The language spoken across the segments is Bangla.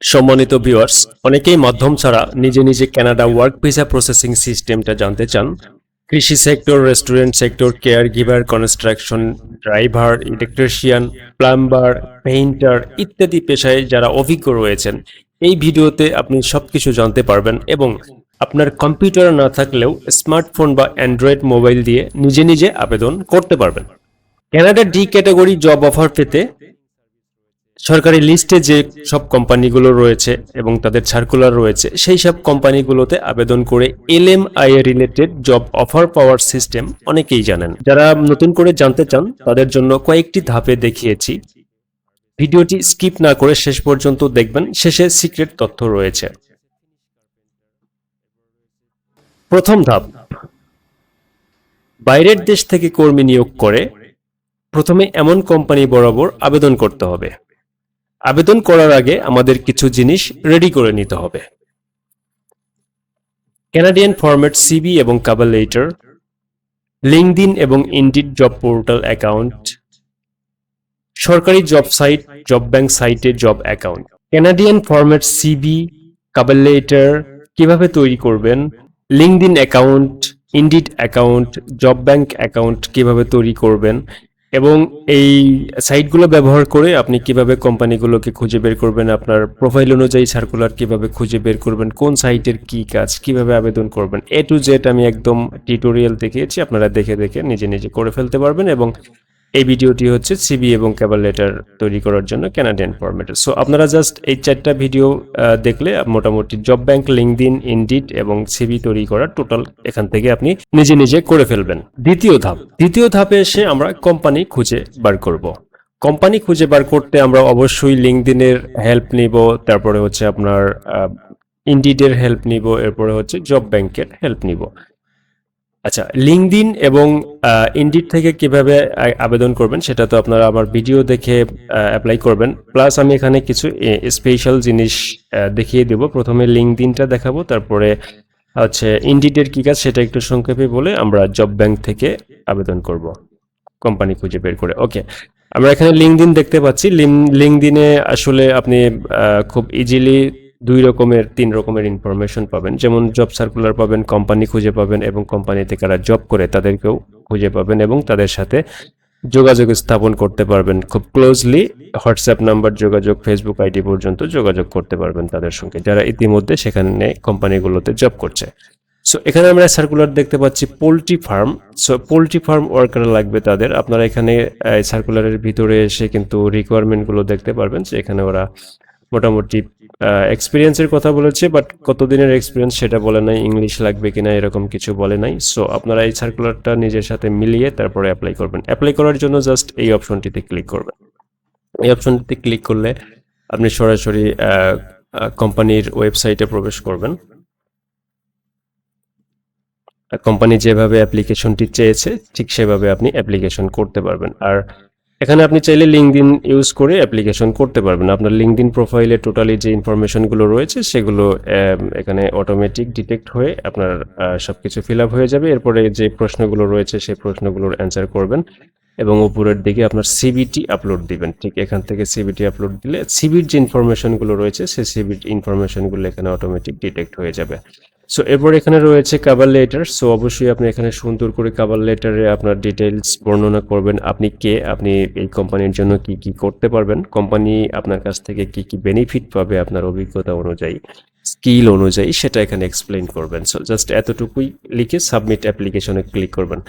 সম্মানিত ভিউয়ার্স অনেকেই মাধ্যম ছাড়া নিজে নিজে কানাডা ওয়ার্ক ভিসা প্রসেসিং সিস্টেমটা জানতে চান। কৃষি sector restaurant sector care giver construction driver electrician plumber painter ইত্যাদি পেশায় যারা অভিজ্ঞ রয়েছেন, এই ভিডিওতে আপনি সবকিছু জানতে পারবেন এবং আপনার কম্পিউটার না থাকলেও স্মার্টফোন বা অ্যান্ড্রয়েড মোবাইল দিয়ে নিজে নিজে আবেদন করতে পারবেন। Canada D category job offer পেতে সরকারি লিস্টে যে সব কোম্পানিগুলো রয়েছে এবং তাদের সার্কুলার রয়েছে, সেই সব কোম্পানিগুলোতে আবেদন করে LM I related job offer power system অনেকেই জানেন। যারা নতুন করে জানতে চান, তাদের জন্য কয়েকটি ধাপে দেখিয়েছি। ভিডিওটি স্কিপ না করে শেষ পর্যন্ত দেখবেন, শেষে সিক্রেট তথ্য রয়েছে। প্রথম ধাপ, বাইরের দেশ থেকে কর্মী নিয়োগ করে প্রথমে এমন কোম্পানি বরাবর আবেদন করতে হবে। আবেদন করার আগে আমাদের কিছু জিনিস রেডি করে নিতে হবে। ক্যানাডিয়ান ফরম্যাট সিবি এবং কাবার লেটার লিঙ্কডিন এবং ইন্ডিড জব পোর্টাল অ্যাকাউন্ট সরকারি জব সাইট জব ব্যাংক সাইটে job account Canadian format CV cover letter কীভাবে তৈরি করবেন? LinkedIn account Indeed account job bank account কীভাবে তৈরি করবেন? এবং এই সাইটগুলো ব্যবহার করে আপনি কীভাবে কোম্পানিগুলোকে খুঁজে বের করবেন, আপনার প্রোফাইল অনুযায়ী সার্কুলার কীভাবে খুঁজে বের করবেন, কোন সাইটের কি কাজ, কীভাবে আবেদন করবেন, এ টু জেড আমি একদম টিউটোরিয়াল দেখিয়েছি, আপনারা দেখে দেখে নিজে নিজে করে ফেলতে পারবেন এবং এই ভিডিওটি হচ্ছে সিবি এবং ক্যাবার লেটার তৈরি করার জন্য ক্যানাডিয়ান ফরম্যাটে সো আপনারা জাস্ট এই চারটা ভিডিও দেখলে মোটামুটি জব ব্যাংক লিঙ্কডিন ইনডিট এবং সিবি তৈরি করার টোটাল এখান থেকে আপনি নিজে নিজে করে ফেলবেন। দ্বিতীয় ধাপ। দ্বিতীয় ধাপে এসে আমরা কোম্পানি খুঁজে বার করব। কোম্পানি খুঁজে বার করতে আমরা অবশ্যই লিঙ্কডিনের হেল্প নিব, তারপরে হচ্ছে আপনার ইন্ডিডের হেল্প নিব, এরপরে হচ্ছে জব ব্যাংকের হেল্প নিব। আচ্ছা লিঙ্কডিন এবং ইন্ডিড থেকে কীভাবে আবেদন করবেন সেটা তো আপনারা আমার ভিডিও দেখে অ্যাপ্লাই করবেন। প্লাস আমি এখানে কিছু স্পেশাল জিনিস দেখিয়ে দেব। প্রথমে লিঙ্কডিনটা দেখাবো, তারপরে হচ্ছে ইন্ডিডের কী কাজ সেটা একটু সংক্ষেপে বলে আমরা জব ব্যাংক থেকে আবেদন করব কোম্পানি খুঁজে বের করে। ওকে আমরা এখানে লিঙ্কডিন দেখতে পাচ্ছি। লিঙ্কডিনে আসলে আপনি খুব ইজিলি দুই রকমের, তিন রকমের ইনফরমেশন পাবেন। যেমন জব সার্কুলার পাবেন কোম্পানি খুঁজে পাবেন এবং কোম্পানিতে কারা জব করে তাদেরকেও খুঁজে পাবেন এবং তাদের সাথে যোগাযোগ স্থাপন করতে পারবেন। খুব ক্লোজলি হোয়াটসঅ্যাপ নাম্বার যোগাযোগ ফেসবুক আইডি পর্যন্ত যোগাযোগ করতে পারবেন তাদের সঙ্গে, যারা ইতিমধ্যে সেখানে কোম্পানিগুলোতে জব করছে। সো এখানে আমরা সার্কুলার দেখতে পাচ্ছি poultry farm. So poultry farm worker লাগবে তাদের। আপনারা এখানে সার্কুলারের ভিতরে এসে কিন্তু রিকোয়ারমেন্টগুলো দেখতে পারবেন। যে এখানে ওরা মোটামুটি এক্সপিরিয়েন্সের কথা বলেছে বাট কতদিনের এক্সপিরিয়েন্স সেটা বলে নাই ইংলিশ লাগবে কিনা এরকম কিছু বলে নাই। সো আপনারা এই সার্কুলারটা নিজের সাথে মিলিয়ে তারপরে অ্যাপ্লাই করবেন। অ্যাপ্লাই করার জন্য জাস্ট এই অপশনটিতে ক্লিক করবেন। এই অপশনটিতে ক্লিক করলে আপনি সরাসরি কোম্পানির ওয়েবসাইটে প্রবেশ করবেন। কোম্পানি যেভাবে অ্যাপ্লিকেশনটি চেয়েছে, ঠিক সেভাবে আপনি অ্যাপ্লিকেশন করতে পারবেন। আর এখানে আপনি চাইলে লিঙ্কডিন ইউজ করে অ্যাপ্লিকেশন করতে পারবেন। আপনার লিঙ্কডিন প্রোফাইলে টোটালি যে ইনফরমেশনগুলো রয়েছে, সেগুলো এখানে অটোমেটিক ডিটেক্ট হয়ে আপনার সব কিছু ফিল আপ হয়ে যাবে। এরপরে যে প্রশ্নগুলো রয়েছে, সেই প্রশ্নগুলোর অ্যান্সার করবেন এবং উপরের দিকে আপনার সিবিটি আপলোড দিবেন। ঠিক এখান থেকে সিবিটি আপলোড দিলে সিবির যে ইনফরমেশনগুলো রয়েছে, সেই সিবির ইনফরমেশনগুলো এখানে অটোমেটিক ডিটেক্ট হয়ে যাবে। সো এরপর এখানে রয়েছে কাভার লেটার সো অবশ্যই আপনি এখানে সুন্দর করে কাভার লেটারে আপনার ডিটেলস বর্ণনা করবেন। আপনি কে, আপনি এই কোম্পানির জন্য কি কি করতে পারবেন? কোম্পানি আপনার কাছ থেকে কি কি বেনিফিট পাবে আপনার অভিজ্ঞতা অনুযায়ী স্কিল অনুযায়ী, সেটা এখানে এক্সপ্লেন করবেন। সো জাস্ট এতটুকুই লিখে সাবমিট অ্যাপ্লিকেশনে ক্লিক করবেন।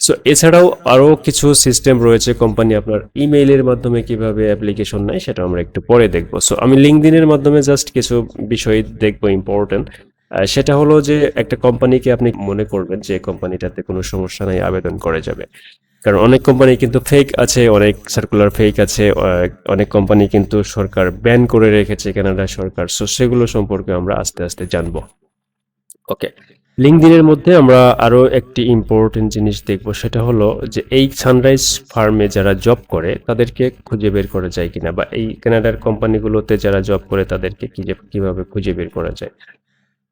সো এছাড়াও আরও কিছু সিস্টেম রয়েছে কোম্পানি আপনার ইমেইলের মাধ্যমে কীভাবে অ্যাপ্লিকেশন নেয়, সেটা আমরা একটু পরে দেখব। সো আমি লিঙ্কডিনের মাধ্যমে জাস্ট কিছু বিষয় দেখব ইম্পর্টেন্ট সেটা হলো যে একটা কোম্পানিকে আপনি মনে করবেন যে কোম্পানিটাতে কোনো সমস্যা নাই, আবেদন করা যাবে। কারণ অনেক কোম্পানি কিন্তু ফেক আছে, অনেক সার্কুলার ফেক আছে অনেক কোম্পানি কিন্তু সরকার ব্যান করে রেখেছে কানাডা সরকার। সো সেগুলো সম্পর্কে আমরা আস্তে আস্তে জানব। ওকে লিঙ্কডিনের মধ্যে আমরা আরও একটি ইম্পর্টেন্ট জিনিস দেখব, সেটা হলো যে এই সানরাইজ ফার্মে যারা জব করে, তাদেরকে খুঁজে বের করা যায় কিনা? বা এই কানাডার কোম্পানিগুলোতে যারা জব করে, তাদেরকে কীভাবে খুঁজে বের করা যায়?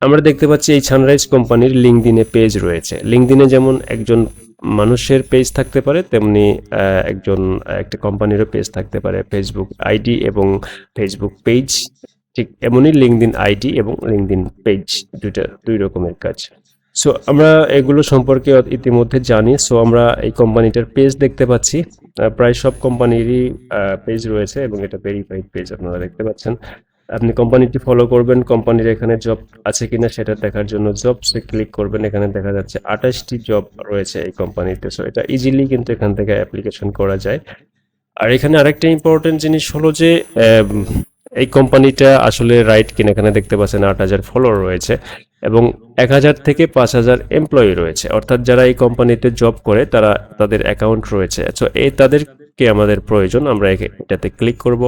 আমরা দেখতে পাচ্ছি এই সানরাইজ কোম্পানির লিঙ্কডিনে পেজ রয়েছে। লিঙ্কডিনে যেমন একজন মানুষের পেজ থাকতে পারে, তেমনি একজন, একটা কোম্পানিরও পেজ থাকতে পারে ফেসবুক আইডি এবং ফেসবুক পেজ। ঠিক এমনই লিঙ্কদিন আইডি এবং লিঙ্কদিন পেজ দুইটা, দুই রকমের কাজ। সো আমরা এগুলো সম্পর্কে ইতিমধ্যে জানি। সো আমরা এই কোম্পানিটার পেজ দেখতে পাচ্ছি। প্রায় সব কোম্পানিরই পেজ রয়েছে এবং এটা ভেরিফাইড পেজ আপনারা দেখতে পাচ্ছেন। আপনি কোম্পানিটি ফলো করবেন কোম্পানির এখানে জব আছে কিনা সেটা দেখার জন্য জবসে ক্লিক করবেন, এখানে দেখা যাচ্ছে আঠাশটি জব রয়েছে এই কোম্পানিতে সো এটা ইজিলি কিন্তু এখান থেকে অ্যাপ্লিকেশন করা যায়। আর এখানে আরেকটা ইম্পর্টেন্ট জিনিস হলো যে এই কোম্পানিটা আসলে রাইট কিনা, এখানে দেখতে পাচ্ছেন আট হাজার ফলোয়ার রয়েছে এবং এক হাজার থেকে পাঁচ হাজার এমপ্লয়ি রয়েছে। অর্থাৎ যারা এই কোম্পানিতে জব করে, তারা, তাদের অ্যাকাউন্ট রয়েছে। সো এই তাদেরকে আমাদের প্রয়োজন, আমরা এটাতে ক্লিক করব।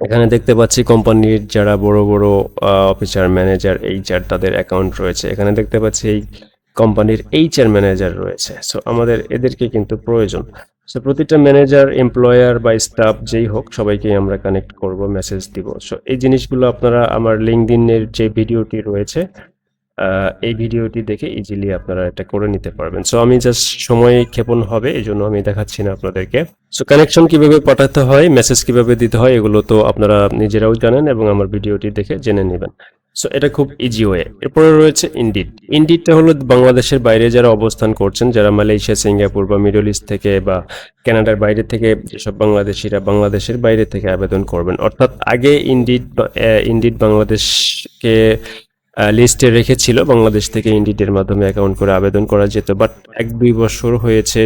এখানে দেখতে পাচ্ছি কোম্পানির যারা বড় বড় অফিসার ম্যানেজার এইচআর তাদের অ্যাকাউন্ট রয়েছে। এখানে দেখতে পাচ্ছি এই কোম্পানির এইচআর ম্যানেজার রয়েছে। সো আমাদের এদেরকে কিন্তু প্রয়োজন। সো প্রতিটা ম্যানেজার এমপ্লয়ার বা স্টাফ যেই হোক সবাইকে আমরা কানেক্ট করব মেসেজ দিব। সো এই জিনিসগুলো আপনারা আমার লিঙ্কদিনের যে ভিডিওটি রয়েছে এই ভিডিওটি দেখে ইজিলি আপনারা এটা করে নিতে পারবেন। সো আমি জাস্ট সময় ক্ষেপণ হবে এই জন্য আমি দেখাচ্ছি না আপনাদেরকে। সো কানেকশন কীভাবে পাঠাতে হয় মেসেজ কীভাবে দিতে হয়, এগুলো তো আপনারা নিজেরাও জানেন এবং আমার ভিডিওটি দেখে জেনে নেবেন। সো এটা খুব ইজি ওয়ে এরপরে রয়েছে ইন্ডিড ইন্ডিডটা হলো বাংলাদেশের বাইরে যারা অবস্থান করছেন, যারা মালয়েশিয়া, সিঙ্গাপুর বা মিডল ইস্ট থেকে বা কানাডার বাইরে থেকে, যেসব বাংলাদেশিরা বাংলাদেশের বাইরে থেকে আবেদন করবেন। অর্থাৎ আগে ইন্ডিড ইন্ডিড বাংলাদেশকে লিস্টে রেখেছিল। বাংলাদেশ থেকে ইন্ডিডের মাধ্যমে অ্যাকাউন্ট করে আবেদন করা যেত। বাট এক দুই বছর হয়েছে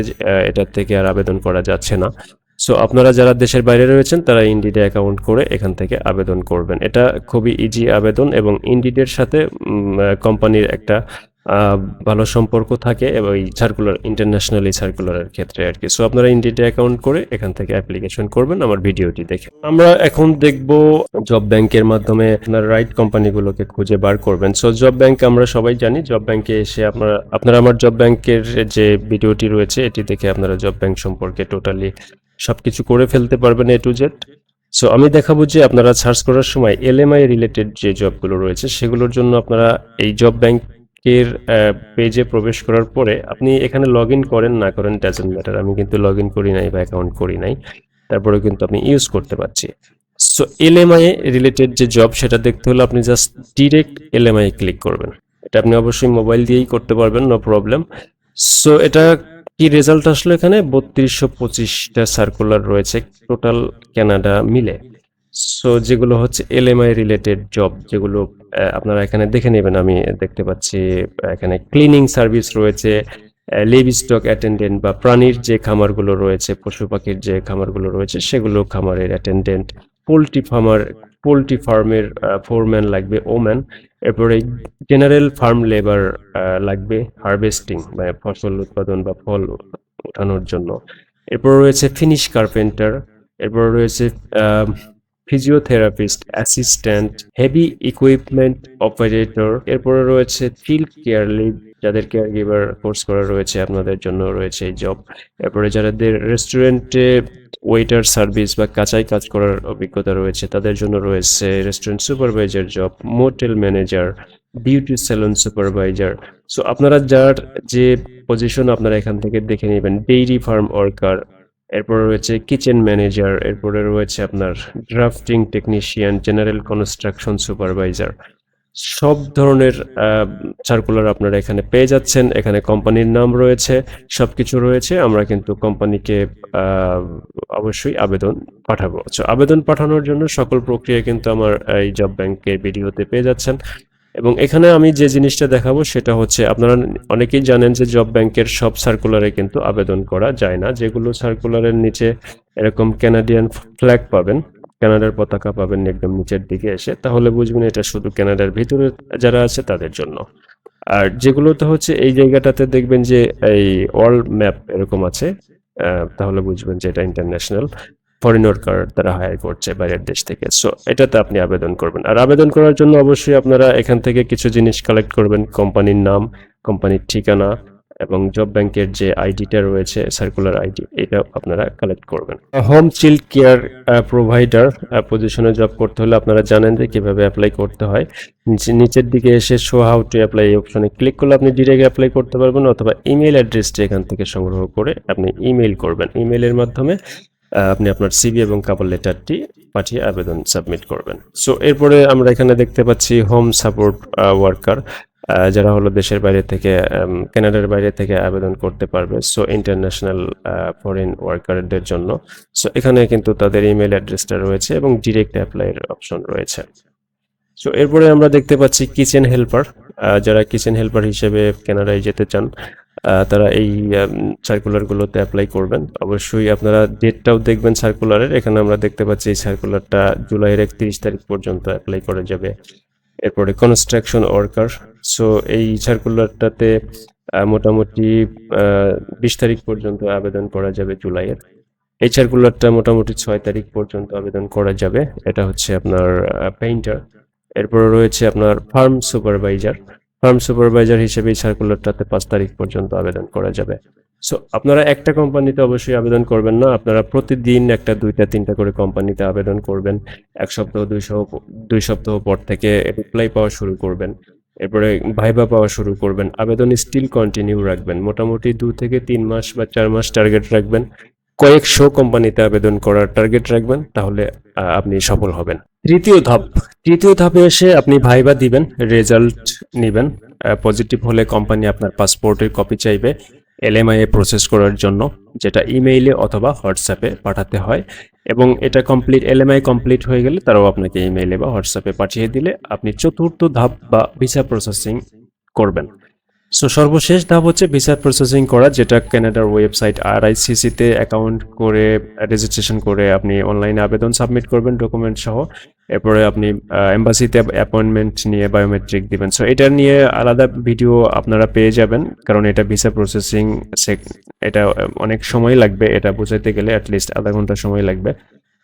এটার থেকে আর আবেদন করা যাচ্ছে না। সো আপনারা যারা দেশের বাইরে রয়েছেন, তারা ইন্ডিডে অ্যাকাউন্ট করে এখান থেকে আবেদন করবেন। এটা খুবই ইজি আবেদন এবং ইন্ডিডের সাথে কোম্পানির একটা ভালো সম্পর্ক থাকে এবং এই সার্কুলার ইন্টারন্যাশনালি সার্কুলারের ক্ষেত্রে আর কি। সো আপনারা ইন্ডিডে অ্যাকাউন্ট করে এখান থেকে অ্যাপ্লিকেশন করবেন, আমার ভিডিওটি দেখে। আমরা এখন দেখব জব ব্যাংকের মাধ্যমে আপনার রাইট কোম্পানিগুলোকে খুঁজে বার করবেন। সো জব ব্যাংক আমরা সবাই জানি জব ব্যাংকে এসে আপনারা আপনারা আমার জব ব্যাংকের যে ভিডিওটি রয়েছে, এটি দেখে আপনারা জব ব্যাংক সম্পর্কে টোটালি সবকিছু করে ফেলতে পারবেন এ টু জেড সো আমি দেখাবো যে আপনারা সার্চ করার সময় এলএমআই রিলেটেড যে জবগুলো রয়েছে, সেগুলোর জন্য আপনারা এই জব ব্যাংকের পেজে প্রবেশ করার পরে আপনি এখানে লগ করেন না করেন ডাজেন্ট ম্যাটার আমি কিন্তু লগ করি নাই বা অ্যাকাউন্ট করি নাই। তারপরে কিন্তু আপনি ইউজ করতে পারছি। So L M LMI related যে জব সেটা দেখতে হলে আপনি জাস্ট ডিরেক্ট এলএমআই ক্লিক করবেন। এটা আপনি অবশ্যই মোবাইল দিয়েই করতে পারবেন নো প্রবলেম সো এটা কি রেজাল্ট আসলো এখানে? বত্রিশশো পঁচিশটা সার্কুলার রয়েছে টোটাল কানাডা মিলে। সো যেগুলো হচ্ছে এলএমআই রিলেটেড জব যেগুলো আপনারা এখানে দেখে নেবেন, আমি দেখতে পাচ্ছি এখানে ক্লিনিং সার্ভিস রয়েছে লিভ স্টক অ্যাটেন্ডেন্ট বা প্রাণীর যে খামারগুলো রয়েছে, পশু পাখির যে খামারগুলো রয়েছে, সেগুলো খামারের অ্যাটেন্ডেন্ট পোলট্রি ফার্মার, পোলট্রি ফার্মের ফোরম্যান লাগবে, ওম্যান, এরপরে জেনারেল ফার্ম লেবার লাগবে হারভেস্টিং মানে ফসল উৎপাদন বা ফল ওঠানোর জন্য। এরপর রয়েছে ফিনিশ কার্পেন্টার এরপর রয়েছে physiotherapist assistant heavy equipment operator এরপরে রয়েছে ফিল্ড কেয়ার লিভ যাদের কেয়ার গিভার কোর্স করা রয়েছে, আপনাদের জন্য রয়েছে জব এরপরে যাদের রেস্টুরেন্টে ওয়েটার সার্ভিস বা কাঁচাই কাজ করার অভিজ্ঞতা রয়েছে, তাদের জন্য রয়েছে restaurant supervisor job motel manager beauty salon supervisor so আপনারা যার যে পজিশন আপনারা এখান থেকে দেখে নেবেন। ডেইরি ফার্ম ওয়ার্কার এরপরে রয়েছে কিচেন ম্যানেজার এরপরে রয়েছে আপনার drafting technician general construction supervisor সব ধরনের সার্কুলার আপনারা এখানে পেয়ে যাচ্ছেন। এখানে কোম্পানির নাম রয়েছে সব কিছু রয়েছে। আমরা কিন্তু কোম্পানিকে অবশ্যই আবেদন পাঠাবো। আবেদন পাঠানোর জন্য সকল প্রক্রিয়া কিন্তু আমার এই জব ব্যাংকের ভিডিওতে পেয়ে যাচ্ছেন। এবং এখানে আমি যে জিনিসটা দেখাবো সেটা হচ্ছে, আপনারা অনেকেই জানেন যে জব ব্যাংকের সব সার্কুলারে কিন্তু আবেদন করা যায় না। যেগুলো সার্কুলারের নিচে এরকম ক্যানাডিয়ান ফ্ল্যাগ পাবেন কানাডার পতাকা পাবেন একদম নিচের দিকে এসে, তাহলে বুঝবেন এটা শুধু কানাডার ভিতরে যারা আছে তাদের জন্য। আর যেগুলোতে হচ্ছে এই জায়গাটাতে দেখবেন যে এই ওয়ার্ল্ড ম্যাপ এরকম আছে তাহলে বুঝবেন যে এটা ইন্টারন্যাশনাল ফরেন ওয়ার্কার তারা হায়ার করছে বাইরের দেশ থেকে। সো এটাতে আপনি আবেদন করবেন। আর আবেদন করার জন্য অবশ্যই আপনারা এখান থেকে কিছু জিনিস কালেক্ট করবেন কোম্পানির নাম কোম্পানির ঠিকানা এবং জব ব্যাংকের যে আইডিটা রয়েছে সার্কুলার আইডি এটা আপনারা কালেক্ট করবেন। হোম চিল্ড কেয়ার প্রোভাইডার পজিশনে জব করতে হলে আপনারা জানেন যে কীভাবে অ্যাপ্লাই করতে হয়। নিচে- নিচের দিকে এসে শো হাউ টু অ্যাপ্লাই এই অপশনে ক্লিক করলে আপনি ডিরেক্ট অ্যাপ্লাই করতে পারবেন অথবা ইমেল অ্যাড্রেসটি এখান থেকে সংগ্রহ করে আপনি ইমেল করবেন। ইমেলের মাধ্যমে আপনি আপনার সিবি এবং কাপড় লেটারটি পাঠিয়ে আবেদন সাবমিট করবেন। সো এরপরে আমরা এখানে দেখতে পাচ্ছি হোম সাপোর্ট ওয়ার্কার যারা হলো দেশের বাইরে থেকে কানাডার বাইরে থেকে আবেদন করতে পারবে। সো ইন্টারন্যাশনাল ফরেন ওয়ার্কারদের জন্য। সো এখানে কিন্তু তাদের ইমেল অ্যাড্রেসটা রয়েছে এবং ডিরেক্ট অ্যাপ্লাইয়ের অপশন রয়েছে। সো এরপরে আমরা দেখতে পাচ্ছি কিচেন হেল্পার যারা কিচেন হেল্পার হিসেবে কানাডায় যেতে চান। তারা এই সার্কুলারগুলোতে অ্যাপ্লাই করবেন। অবশ্যই আপনারা ডেটটাও দেখবেন সার্কুলারের এখানে আমরা দেখতে পাচ্ছি এই সার্কুলারটা জুলাইয়ের একত্রিশ তারিখ পর্যন্ত অ্যাপ্লাই করা যাবে। এরপরে কনস্ট্রাকশন ওয়ার্কার সো এই সার্কুলারটাতে মোটামুটি বিশ তারিখ পর্যন্ত আবেদন করা যাবে জুলাইয়ের। এই সার্কুলারটা মোটামুটি ছয় তারিখ পর্যন্ত আবেদন করা যাবে। এটা হচ্ছে আপনার পেইন্টার এরপরে রয়েছে আপনার ফার্ম সুপারভাইজার ফার্ম সুপারভাইজার হিসেবে এই সার্কুলারটাতে পাঁচ তারিখ পর্যন্ত আবেদন করা যাবে। সো আপনারা একটা কোম্পানিতে অবশ্যই আবেদন করবেন না। আপনারা প্রতিদিন একটা, দুইটা, তিনটা করে কোম্পানিতে আবেদন করবেন। এক সপ্তাহ, দুই সপ্তাহ দুই সপ্তাহ পর থেকে রিপ্লাই পাওয়া শুরু করবেন। এরপরে ভাইবা পাওয়া শুরু করবেন। আবেদন স্টিল কন্টিনিউ রাখবেন। মোটামুটি দু থেকে তিন মাস বা চার মাস টার্গেট রাখবেন। কয়েকশো কোম্পানিতে আবেদন করার টার্গেট রাখবেন। তাহলে আপনি সফল হবেন। তৃতীয় ধাপ। তৃতীয় ধাপে এসে আপনি ভাইবা দিবেন রেজাল্ট নেবেন। পজিটিভ হলে কোম্পানি আপনার পাসপোর্টের কপি চাইবে এলএমআই এ প্রসেস করার জন্য, যেটা ইমেইলে অথবা হোয়াটসঅ্যাপে পাঠাতে হয়। এবং এটা কমপ্লিট এলএমআই কমপ্লিট হয়ে গেলে তারাও আপনাকে ইমেইলে বা হোয়াটসঅ্যাপে পাঠিয়ে দিলে আপনি চতুর্থ ধাপ বা ভিসা প্রসেসিং করবেন। সো সর্বশেষ ধাপ হচ্ছে ভিসা প্রসেসিং করা, যেটা কানাডার ওয়েবসাইট আর আইসিসিতে অ্যাকাউন্ট করে রেজিস্ট্রেশন করে আপনি অনলাইনে আবেদন সাবমিট করবেন ডকুমেন্ট সহ। এরপরে আপনি এম্বাসিতে অ্যাপয়েন্টমেন্ট নিয়ে বায়োমেট্রিক দিবেন। সো এটা নিয়ে আলাদা ভিডিও আপনারা পেয়ে যাবেন, কারণ এটা ভিসা প্রসেসিং এটা অনেক সময় লাগবে, এটা বোঝাতে গেলে অ্যাটলিস্ট আধা ঘণ্টা সময় লাগবে।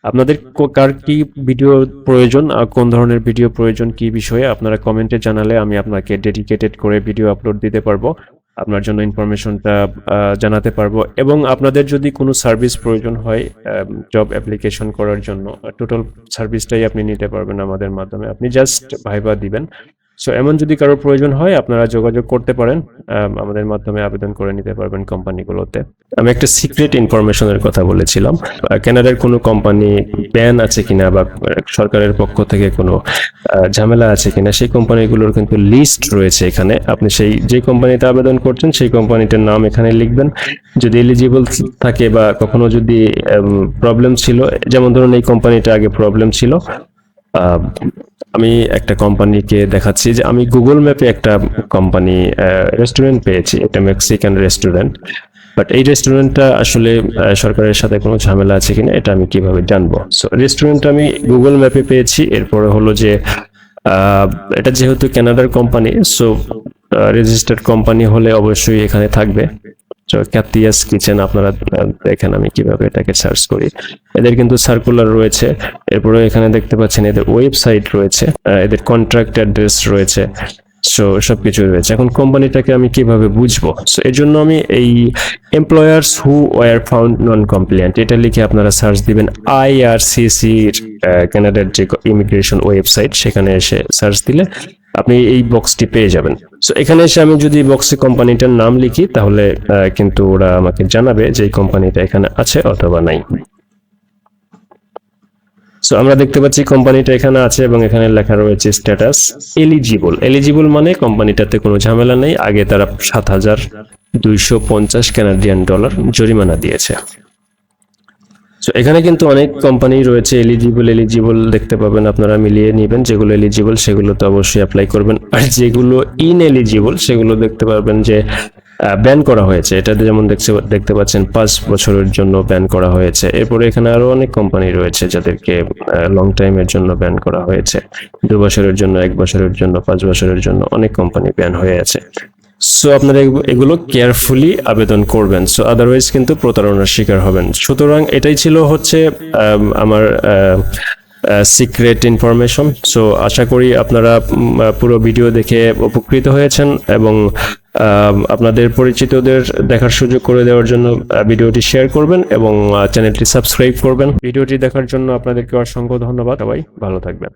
আপনাদের কার কি ভিডিও প্রয়োজন আর কোন ধরনের ভিডিও প্রয়োজন কি বিষয়ে আপনারা কমেন্টে জানালে আমি আপনাকে ডেডিকেটেড করে ভিডিও আপলোড দিতে পারব, আপনার জন্য ইনফরমেশনটা জানাতে পারব। এবং আপনাদের যদি কোনো সার্ভিস প্রয়োজন হয় জব অ্যাপ্লিকেশন করার জন্য টোটাল সার্ভিসটাই আপনি নিতে পারবেন আমাদের মাধ্যমে। আপনি জাস্ট ভাইবা দিবেন। সো এমন যদি কারও প্রয়োজন হয় আপনারা যোগাযোগ করতে পারেন। আম, আমাদের মাধ্যমে আবেদন করে নিতে পারবেন কোম্পানিগুলোতে। আমি একটা সিক্রেট ইনফরমেশনের কথা বলেছিলাম। আহ, কানাডার কোনো কোম্পানি ব্যান আছে কিনা বা সরকারের পক্ষ থেকে কোনো ঝামেলা আছে কিনা সেই কোম্পানিগুলোর কিন্তু লিস্ট রয়েছে এখানে। আপনি সেই যে কোম্পানিতে আবেদন করছেন সেই কোম্পানিটার নাম এখানে লিখবেন। যদি এলিজিবল থাকে বা কখনো যদি প্রবলেম ছিল যেমন ধরুন এই কোম্পানিটা আগে প্রবলেম ছিল আমি একটা কোম্পানিকে দেখাচ্ছি যে আমি গুগল ম্যাপে একটা কোম্পানি রেস্টুরেন্ট পেয়েছি, একটা মেক্সিকান রেস্টুরেন্ট বাট এই রেস্টুরেন্টটা আসলে সরকারের সাথে কোনো ঝামেলা আছে কিনা এটা আমি কীভাবে জানব? সো রেস্টুরেন্ট আমি গুগল ম্যাপে পেয়েছি, এরপরে হলো যে এটা যেহেতু কানাডার কোম্পানি সো রেজিস্টার্ড কোম্পানি হলে অবশ্যই এখানে থাকবে। তো ক্যাতিয়াস কিচেন আপনারা দেখেন আমি কীভাবে এটাকে সার্চ করি। এদের কিন্তু সার্কুলার রয়েছে। এরপরে এখানে দেখতে পাচ্ছেন, এদের ওয়েবসাইট রয়েছে এদের কন্ট্রাক্ট অ্যাড্রেস রয়েছে। সো সবকিছু রয়েছে। এখন কোম্পানিটাকে আমি কীভাবে বুঝব? সো এর জন্য আমি এই employers who were found non compliant এটা লিখে আপনারা সার্চ দিবেন আইআরসিসির কানাডার যে ইমিগ্রেশন ওয়েবসাইট সেখানে এসে সার্চ দিলে আপনি এই বক্সটি পেয়ে যাবেন। সো এখানে এসে আমি যদি বক্সে কোম্পানিটার নাম লিখি, তাহলে কিন্তু ওরা আমাকে জানাবে যে এই কোম্পানিটা এখানে আছে অথবা নাই। সো আমরা দেখতে পাচ্ছি কোম্পানিটা এখানে আছে এবং এখানে লেখা রয়েছে স্ট্যাটাস এলিজিবল এলিজিবল মানে কোম্পানিটাতে কোনো ঝামেলা নেই। আগে তারা সাত হাজার দুইশো পঞ্চাশ কানাডিয়ান ডলার জরিমানা দিয়েছে। সো এখানে কিন্তু অনেক কোম্পানি রয়েছে এলিজিবল এলিজিবল দেখতে পাবেন আপনারা, মিলিয়ে নেবেন। যেগুলো এলিজিবল সেগুলো তো অবশ্যই অ্যাপ্লাই করবেন। আর যেগুলো ইন এলিজিবল সেগুলো দেখতে পারবেন যে ব্যান করা হয়েছে। এটাতে যেমন দেখছে দেখতে পাচ্ছেন পাঁচ বছরের জন্য ব্যান করা হয়েছে। এরপরে এখানে আরও অনেক কোম্পানি রয়েছে যাদেরকে লং টাইমের জন্য ব্যান করা হয়েছে। দু বছরের জন্য এক বছরের জন্য পাঁচ বছরের জন্য অনেক কোম্পানি ব্যান হয়ে আছে। সো আপনারা এগুলো কেয়ারফুলি আবেদন করবেন। সো আদারওয়াইজ কিন্তু প্রতারণার শিকার হবেন। সুতরাং এটাই ছিল হচ্ছে আম, আমার সিক্রেট ইনফরমেশন সো আশা করি আপনারা পুরো ভিডিও দেখে উপকৃত হয়েছেন এবং আপনাদের পরিচিতদের দেখার সুযোগ করে দেওয়ার জন্য ভিডিওটি শেয়ার করবেন এবং চ্যানেলটি সাবস্ক্রাইব করবেন। ভিডিওটি দেখার জন্য আপনাদেরকে অসংখ্য ধন্যবাদ। সবাই ভালো থাকবেন।